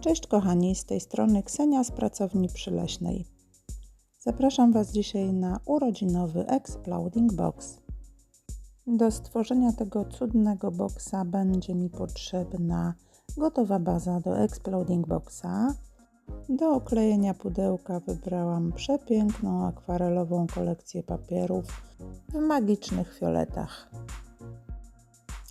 Cześć kochani, z tej strony Ksenia z pracowni przyleśnej. Zapraszam Was dzisiaj na urodzinowy Exploding Box. Do stworzenia tego cudnego boxa będzie mi potrzebna gotowa baza do Exploding Boxa. Do oklejenia pudełka wybrałam przepiękną akwarelową kolekcję papierów w magicznych fioletach.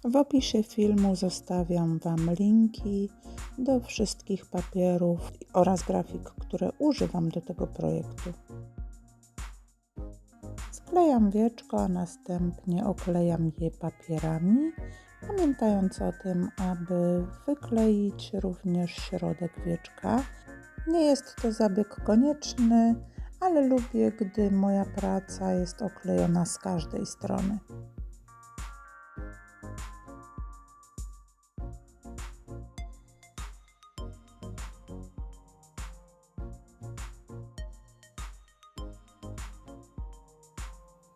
W opisie filmu zostawiam Wam linki do wszystkich papierów oraz grafik, które używam do tego projektu. Sklejam wieczko, a następnie oklejam je papierami, pamiętając o tym, aby wykleić również środek wieczka. Nie jest to zabieg konieczny, ale lubię, gdy moja praca jest oklejona z każdej strony.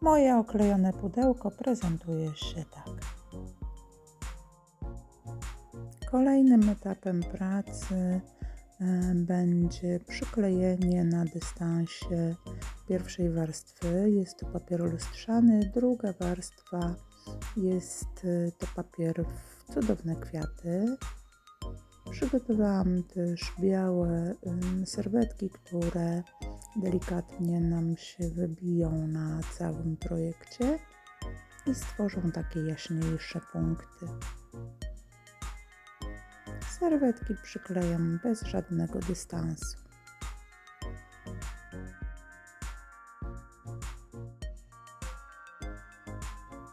Moje oklejone pudełko prezentuje się tak. Kolejnym etapem pracy e, będzie przyklejenie na dystansie pierwszej warstwy. Jest to papier lustrzany, druga warstwa jest e, to papier w cudowne kwiaty. Przygotowałam też białe serwetki, które delikatnie nam się wybiją na całym projekcie i stworzą takie jaśniejsze punkty. Serwetki przyklejam bez żadnego dystansu.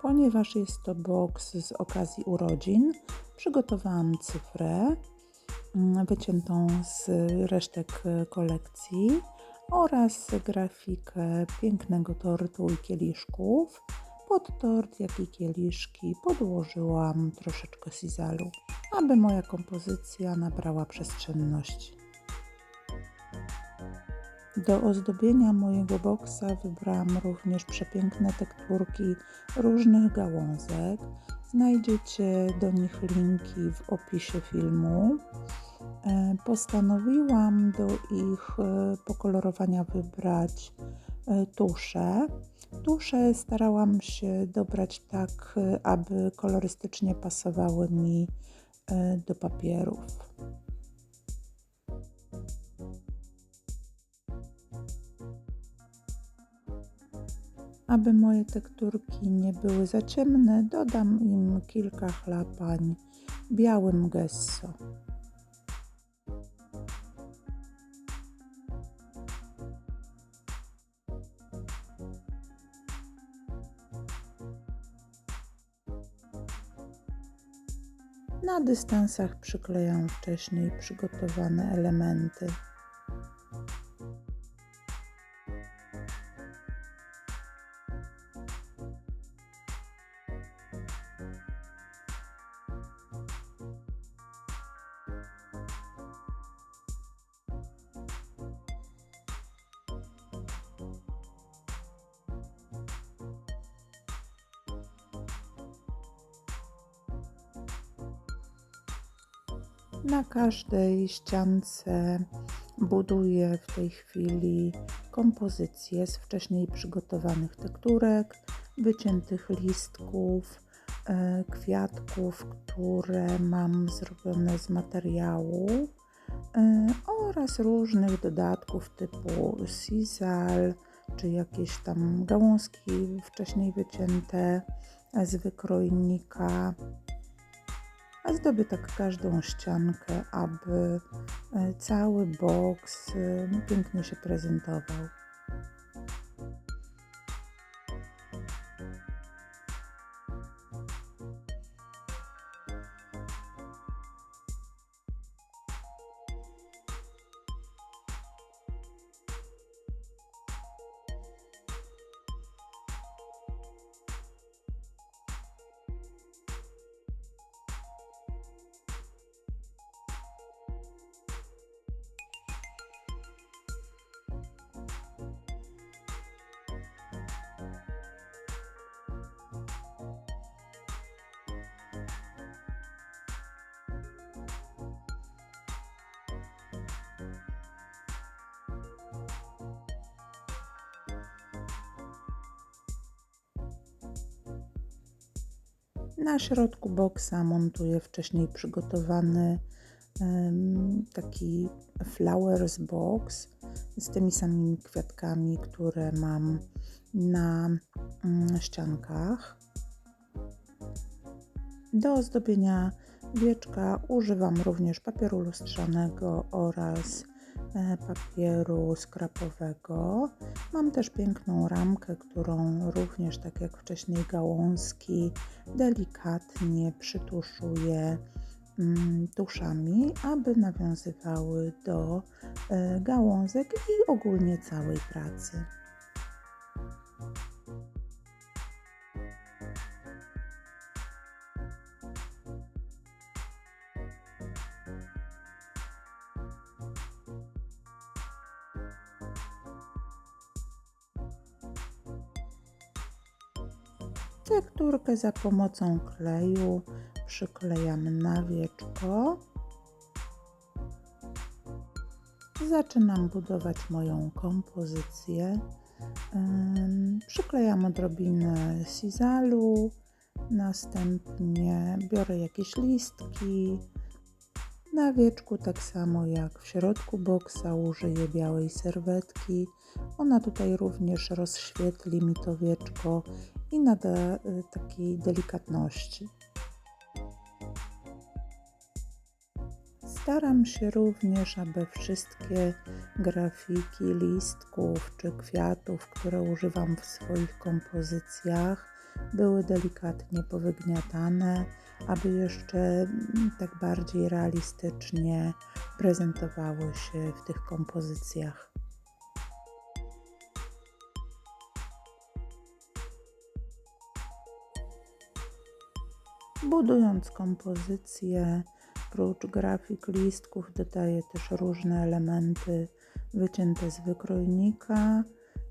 Ponieważ jest to box z okazji urodzin, przygotowałam cyfrę wyciętą z resztek kolekcji oraz grafikę pięknego tortu i kieliszków. Pod tort, jak i kieliszki podłożyłam troszeczkę sizalu, aby moja kompozycja nabrała przestrzenności. Do ozdobienia mojego boksa wybrałam również przepiękne tekturki różnych gałązek. Znajdziecie do nich linki w opisie filmu. E, postanowiłam do ich e, pokolorowania wybrać e, tusze. Tusze starałam się dobrać tak, aby kolorystycznie pasowały mi do papierów. Aby moje tekturki nie były za ciemne, dodam im kilka chlapań białym gesso. Na dystansach przyklejam wcześniej przygotowane elementy. Na każdej ściance buduję w tej chwili kompozycję z wcześniej przygotowanych tekturek, wyciętych listków, e, kwiatków, które mam zrobione z materiału e, oraz różnych dodatków typu sisal czy jakieś tam gałązki wcześniej wycięte z wykrojnika a zdobię tak każdą ściankę, aby e, cały boks e, pięknie się prezentował. Na środku boksa montuję wcześniej przygotowany taki flowers box z tymi samymi kwiatkami, które mam na mm, ściankach. Do ozdobienia wieczka używam również papieru lustrzanego oraz papieru skrapowego. Mam też piękną ramkę, którą również, tak jak wcześniej gałązki, delikatnie przytuszuję mm, tuszami, aby nawiązywały do e, gałązek i ogólnie całej pracy. Tekturkę za pomocą kleju przyklejam na wieczko. Zaczynam budować moją kompozycję. Przyklejam odrobinę sizalu, następnie biorę jakieś listki. Na wieczku, tak samo jak w środku boksa, użyję białej serwetki. Ona tutaj również rozświetli mi to wieczko i nada y, takiej delikatności. Staram się również, aby wszystkie grafiki listków czy kwiatów, które używam w swoich kompozycjach, były delikatnie powygniatane, aby jeszcze mm, tak bardziej realistycznie prezentowały się w tych kompozycjach. Budując kompozycję, prócz grafik listków, dodaję też różne elementy wycięte z wykrojnika,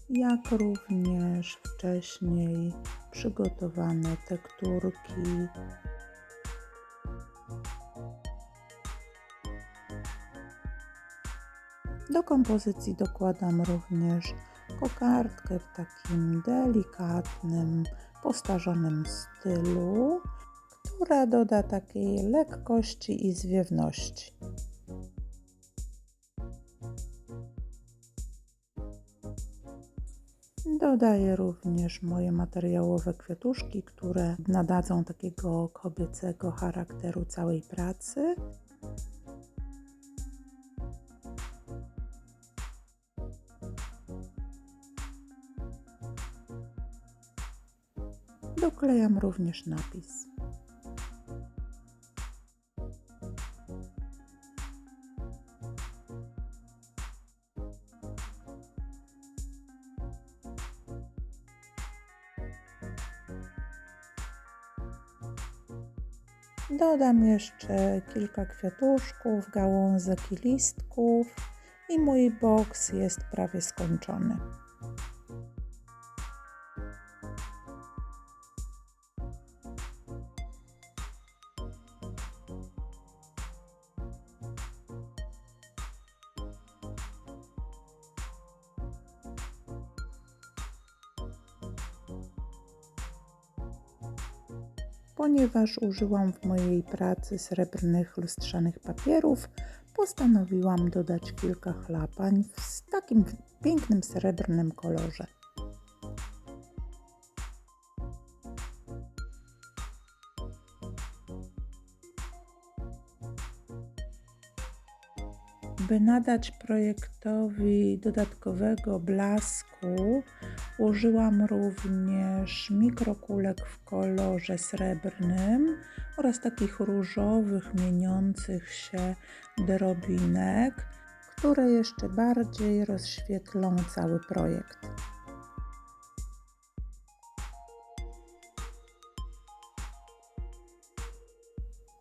jak również wcześniej przygotowane tekturki. Do kompozycji dokładam również kokardkę w takim delikatnym, postarzonym stylu która doda takiej lekkości i zwiewności. Dodaję również moje materiałowe kwiatuszki, które nadadzą takiego kobiecego charakteru całej pracy. Doklejam również napis. Dodam jeszcze kilka kwiatuszków, gałązek i listków i mój boks jest prawie skończony. Ponieważ użyłam w mojej pracy srebrnych lustrzanych papierów, postanowiłam dodać kilka chlapań w takim pięknym srebrnym kolorze. By nadać projektowi dodatkowego blasku, użyłam również mikrokulek w kolorze srebrnym oraz takich różowych, mieniących się drobinek, które jeszcze bardziej rozświetlą cały projekt.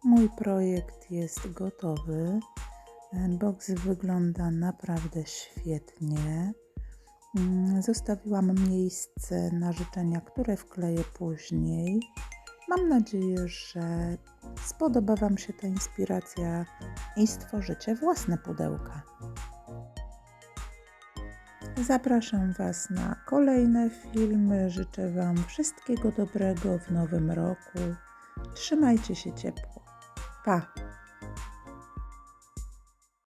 Mój projekt jest gotowy. Box wygląda naprawdę świetnie. Mm, zostawiłam miejsce na życzenia, które wkleję później. Mam nadzieję, że spodoba Wam się ta inspiracja i stworzycie własne pudełka. Zapraszam Was na kolejne filmy. Życzę Wam wszystkiego dobrego w nowym roku. Trzymajcie się ciepło. Pa!